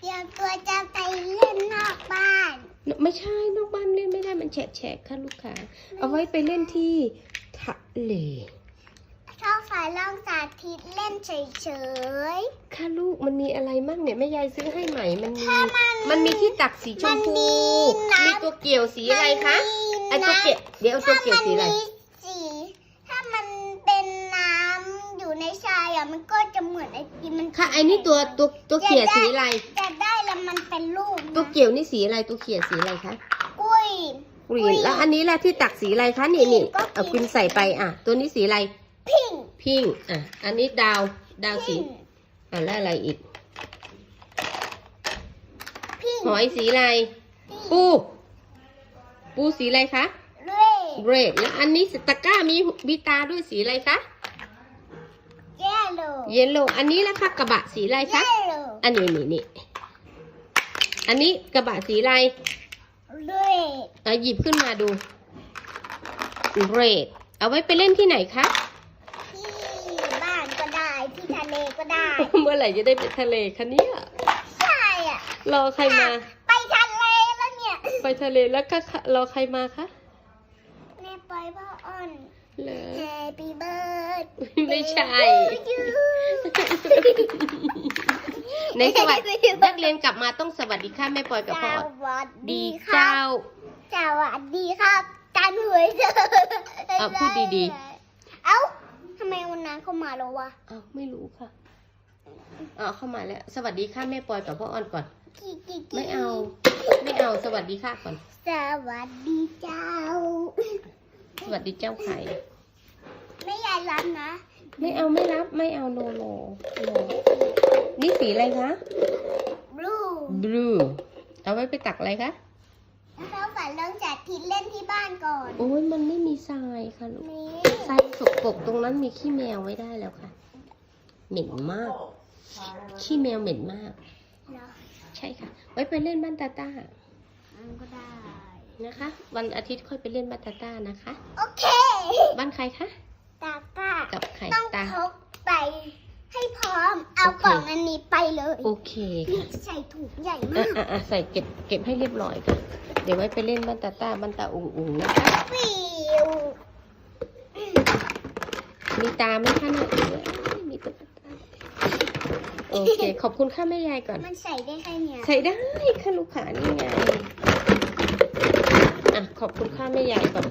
เดี๋ยวตัวจะไปเล่นนอกบ้าน ไม่ใช่นอกบ้านเล่นไม่ได้มันแฉะแฉะค่ะลูกค้าเอาไว้ไปเล่นที่ทะเลชอบฝาลองสาธิตเล่นเฉยค่ะลูกมันมีอะไรมั่งเนี่ยแม่ยายซื้อให้ใหม่มันมีๆถ้ามันมันมีที่ตักสีชมพูมันมีน้ำมีตัวเกี่ยวสีอะไรคะมัไอนมีตัวน้ำเกี่ยวเดี๋ยวเอาตัวเกี่ยวสีอะไร ถ้ามันมีสีถ้ามันเป็นน้ำอยู่ในชายอะมันก็จะเหมือนไอติมมัน ค่ะไอ้นี่ตัวตัวตัวเกี่ยวสีอะไร จะได้แล้วมันเป็นลูกนะตัวเกี่ยวนี่สีอะไรตัวเกี่ยวสีอะไรคะกุ้ยกรีนแล้วอันนี้ล่ะที่ตักสีอะไรคะนี่นี่ก็กรีนเอาคุณใส่ไปอะ ตัวนี้สีอะไรพิงพิงค์อะอันนี้ดาวดาวสีพิงอะแล้วอะไรอีก พิงหอยสีอะไร ปู ปูสีอะไรคะ เร่เรดแล้วอันนี้สตะกร้ามีมีตาด้วยสีอะไรคะ เยลโล่เยลโลอันนี้ล่ะคะกระบะสีอะไรเยคะลโล่อันนี้นี่นี่อันนี้กระบะสีอะไรเร่เอาหยิบขึ้นมาดู เรด เอาไว้ไปเล่นที่ไหนคะ ที่บ้านก็ได้ที่ทะเลก็ได้ เมื่อไหร่จะได้ไปทะเลคะเนี่ยใช่อะรอใครมา ไปทะเลแล้วเนี่ยไปทะเลแล้วก็รอใครมาคะ แม่ปล่อยพ่ออ้อน เหรอ Happy birthday ไม่ใช่ to you ในสวัสดีนักเรียนกลับมาต้องสวัสดีค่ะแม่ปอยกับพ่อสวัสดีดีครัเจ้าบสวัสดีครับการหวยเจอเอาพูดดีเอ้าทำไมวันนั้นเขามาแล้ววะอ้าวไม่รู้ค่ะอ้าวเข้ามาแล้ว สวัสดีค่ะแม่ปอยกับพ่ออ้อนก่อนกิ๊กกิ๊กกิ๊กไม่เอา ไม่เอาสวัสดีค่ะก่อน สวัสดีเจ้า สวัสดีเจ้าไข่ ไม่ยายรับนะ ไม่เอาไม่รับไม่เอาโนโนโนนี่สีอะไรคะ blue บลูเอาไว้ไปตักอะไรคะเราฝันเรื่องจัดทิศเล่นที่บ้านก่อนโอ้ยมันไม่มีทรายค่ะลูกนี่ทรายสกปรกตรงนั้นมีขี้แมวไว้ได้แล้วค่ะ เหม็นมาก ขี้แมวเหม็นมากเนาะใช่ค่ะ ไว้ไปเล่นบ้านตาต้ามันก็ได้ นะคะ วันอาทิตย์ค่อยไปเล่นบ้านตาต้านะคะ โอเค บ้านใครคะตาตากับใครต้องตา พกไป ให้พร้อม เอาโอเค กล่องอันนี้ไปเลยโอเคนี่ค่ะใส่ถุงใหญ่อะมากอะอะใส่เก็บเก็บให้เรียบร้อยค่ะ เดี๋ยวไว้ไปเล่นบ้านตาต้าบ้านตาอุ๋งอุ๋งนะคะฟิวมีตาไหมคะเนี่ยไม่มีตุ๊กตาโอเค ขอบคุณค่ะแม่ยายก่อน มันใส่ได้แค่เนี้ยใส่ได้ค่ะลูกค้านี่ไง อะขอบคุณค่าแม่ใหญ่ก่อน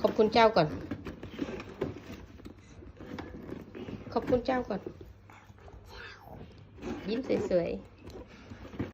ขอบคุณเจ้าก่อน ขอบคุณเจ้าก่อน ยิ้มสวยๆ